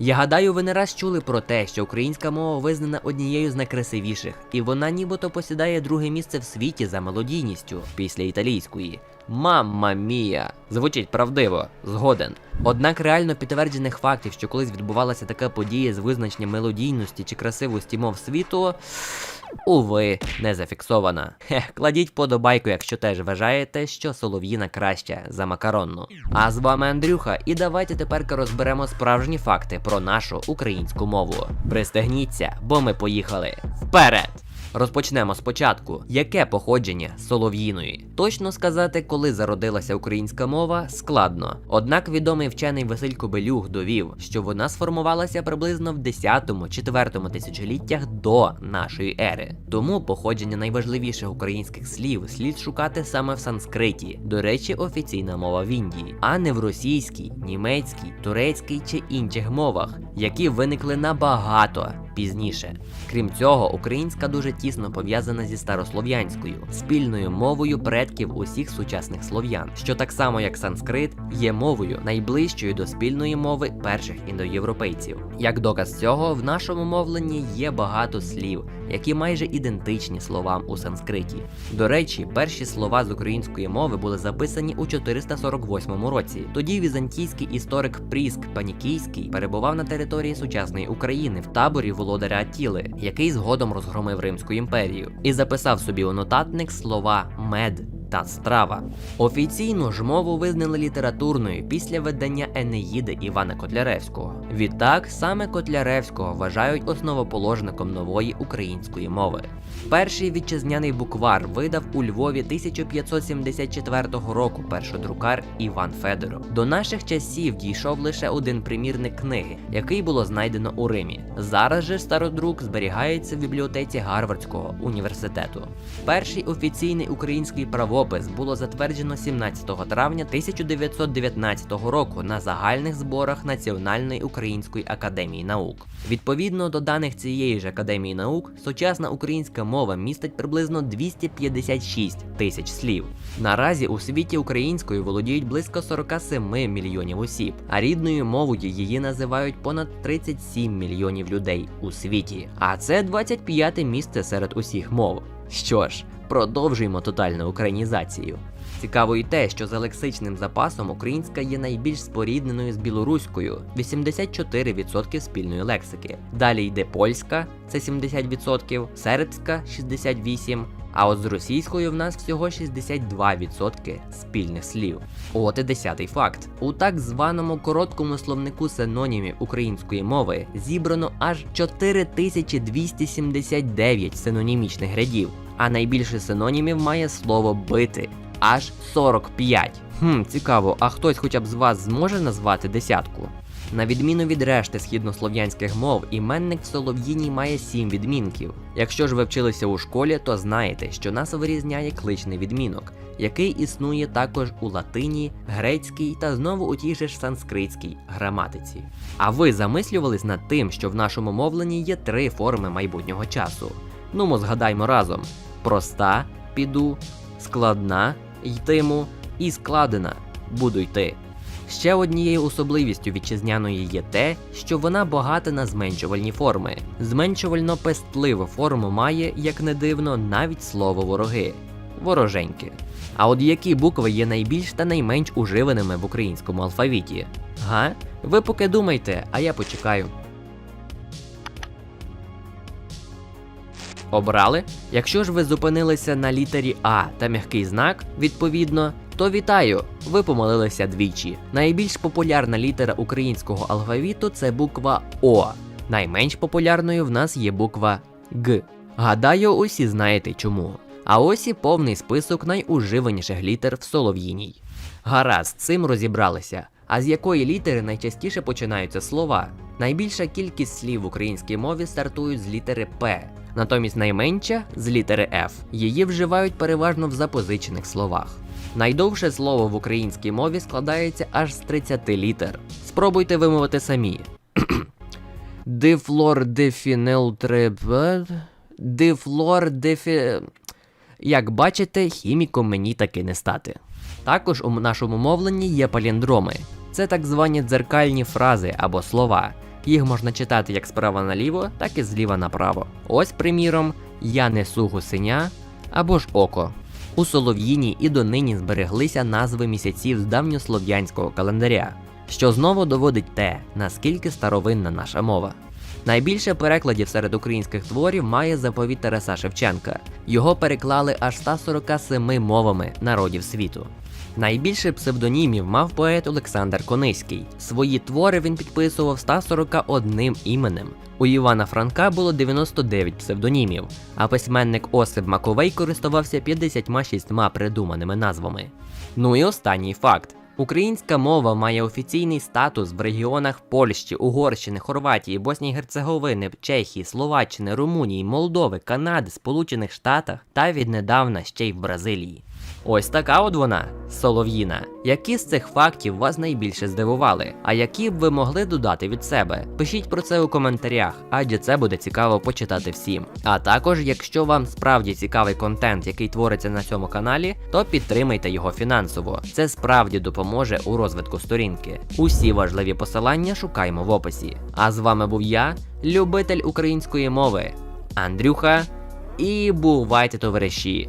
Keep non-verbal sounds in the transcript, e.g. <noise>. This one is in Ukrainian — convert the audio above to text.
Я гадаю, ви не раз чули про те, що українська мова визнана однією з найкрасивіших, і вона нібито посідає друге місце в світі за мелодійністю після італійської. Мамма мія! Звучить правдиво, згоден. Однак реально підтверджених фактів, що колись відбувалася така подія з визначенням мелодійності чи красивості мов світу, уви, не зафіксована. Хе, кладіть подобайку, якщо теж вважаєте, що солов'їна краща за макаронну. А з вами Андрюха, і давайте тепер розберемо справжні факти про нашу українську мову. Пристегніться, бо ми поїхали вперед! Розпочнемо спочатку. Яке походження солов'їної? Точно сказати, коли зародилася українська мова, складно. Однак відомий вчений Василь Кобелюх довів, що вона сформувалася приблизно в 10-4 тисячоліттях до нашої ери. Тому походження найважливіших українських слів слід шукати саме в санскриті. До речі, офіційна мова в Індії, а не в російській, німецькій, турецькій чи інших мовах, які виникли набагато пізніше. Крім цього, українська дуже тісно пов'язана зі старослов'янською, спільною мовою предків усіх сучасних слов'ян, що так само як санскрит є мовою найближчою до спільної мови перших індоєвропейців. Як доказ цього, в нашому мовленні є багато слів, які майже ідентичні словам у санскриті. До речі, перші слова з української мови були записані у 448 році. Тоді візантійський історик Пріск Панікійський перебував на території сучасної України в таборі володаря Атіли, який згодом розгромив Римську імперію, і записав собі у нотатник слова мед. Та страва. Офіційно ж мову визнали літературною після видання Енеїди Івана Котляревського. Відтак саме Котляревського вважають основоположником нової української мови. Перший вітчизняний буквар видав у Львові 1574 року першодрукар Іван Федоров. До наших часів дійшов лише один примірник книги, який було знайдено у Римі. Зараз же стародрук зберігається в бібліотеці Гарвардського університету. Перший офіційний український правопис було затверджено 17 травня 1919 року на загальних зборах Національної української академії наук. Відповідно до даних цієї ж академії наук, сучасна українська мова містить приблизно 256 тисяч слів. Наразі у світі українською володіють близько 47 мільйонів осіб, а рідною мовою її називають понад 37 мільйонів людей у світі. А це 25 місце серед усіх мов. Що ж, продовжуємо тотальну українізацію. Цікаво і те, що за лексичним запасом українська є найбільш спорідненою з білоруською 84% спільної лексики. Далі йде польська, це 70%, сербська 68%. А от з російською в нас всього 62% спільних слів. От і десятий факт. У так званому короткому словнику синонімів української мови зібрано аж 4279 синонімічних рядів, а найбільше синонімів має слово бити аж 45. Хм, цікаво, а хтось хоча б з вас зможе назвати десятку? На відміну від решти східнослов'янських мов, іменник в Солов'їній має сім відмінків. Якщо ж ви вчилися у школі, то знаєте, що нас вирізняє кличний відмінок, який існує також у латині, грецькій та знову у тій же ж санскритській граматиці. А ви замислювались над тим, що в нашому мовленні є три форми майбутнього часу? Ну, згадаймо разом: проста піду, складна йтиму і складена буду йти. Ще однією особливістю вітчизняної є те, що вона багата на зменшувальні форми. Зменшувально пестливу форму має, як не дивно, навіть слово вороги вороженьки. А от які букви є найбільш та найменш уживаними в українському алфавіті? Га? Ви поки думайте, а я почекаю. Обрали? Якщо ж ви зупинилися на літері А та м'який знак, відповідно, то вітаю! Ви помилилися двічі. Найбільш популярна літера українського алфавіту це буква О. Найменш популярною в нас є буква Г. Гадаю, усі знаєте чому. А ось і повний список найуживаніших літер в солов'їній. Гаразд, цим розібралися. А з якої літери найчастіше починаються слова? Найбільша кількість слів в українській мові стартують з літери П, натомість найменша з літери Ф. Її вживають переважно в запозичених словах. Найдовше слово в українській мові складається аж з 30 літер. Спробуйте вимовити самі. <clears throat> Дифлор дефінел. Дифлор дефі. Як бачите, хіміком мені таки не стати. Також у нашому мовленні є паліндроми. Це так звані дзеркальні фрази або слова, Їх можна читати як справа наліво, так і зліва направо. Ось, приміром, я несу гусеня або ж око. У Солов'їні і донині збереглися назви місяців з давньослов'янського календаря, що знову доводить те, наскільки старовинна наша мова. Найбільше перекладів серед українських творів має заповіт Тараса Шевченка. Його переклали аж 147 мовами народів світу. Найбільше псевдонімів мав поет Олександр Кониський. Свої твори він підписував 141 іменем. У Івана Франка було 99 псевдонімів, а письменник Осип Маковей користувався 56 придуманими назвами. Ну і останній факт. Українська мова має офіційний статус в регіонах Польщі, Угорщини, Хорватії, Боснії Герцеговини, Чехії, Словаччини, Румунії, Молдови, Канади, Сполучених Штатах та віднедавна ще й в Бразилії. Ось така от вона, Солов'їна. Які з цих фактів вас найбільше здивували? А які б ви могли додати від себе? Пишіть про це у коментарях, адже це буде цікаво почитати всім. А також, якщо вам справді цікавий контент, який твориться на цьому каналі, то підтримайте його фінансово. Це справді допоможе у розвитку сторінки. Усі важливі посилання шукаємо в описі. А з вами був я, любитель української мови, Андрюха. І бувайте, товариші!